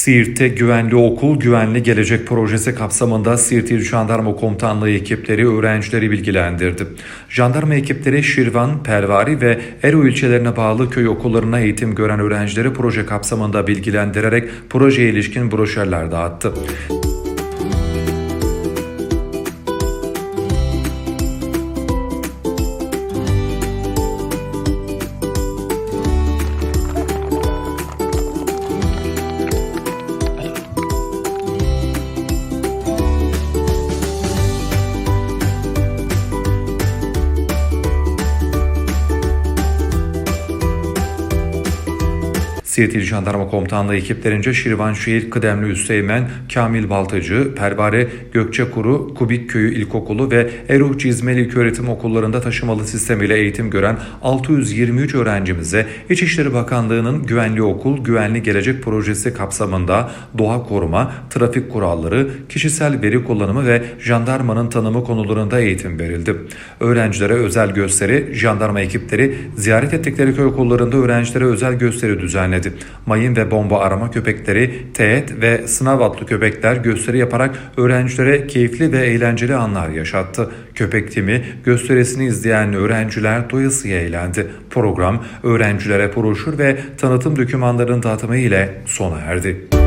Siirt'te Güvenli Okul, Güvenli Gelecek projesi kapsamında Siirt İl Jandarma Komutanlığı ekipleri öğrencileri bilgilendirdi. Jandarma ekipleri Şirvan, Pervari ve Ero ilçelerine bağlı köy okullarına eğitim gören öğrencileri proje kapsamında bilgilendirerek projeye ilişkin broşürler dağıttı. Siirt İl Jandarma Komutanlığı ekiplerince Şirvan Şehir Kıdemli Üsteğmen Kamil Baltacı, Pervare Gökçekuru, Kubik Köyü İlkokulu ve Eruh Cizmeli İlköğretim Okullarında taşımalı sistemiyle eğitim gören 623 öğrencimize İçişleri Bakanlığı'nın Güvenli Okul, Güvenli Gelecek projesi kapsamında doğa koruma, trafik kuralları, kişisel veri kullanımı ve jandarmanın tanımı konularında eğitim verildi. Öğrencilere özel gösteri, jandarma ekipleri ziyaret ettikleri köy okullarında öğrencilere özel gösteri düzenledi. Mayın ve bomba arama köpekleri, teğet ve sınav atlı köpekler gösteri yaparak öğrencilere keyifli ve eğlenceli anlar yaşattı. Köpek timi gösterisini izleyen öğrenciler doyasıya eğlendi. Program öğrencilere broşür ve tanıtım dokümanlarının dağıtımı ile sona erdi.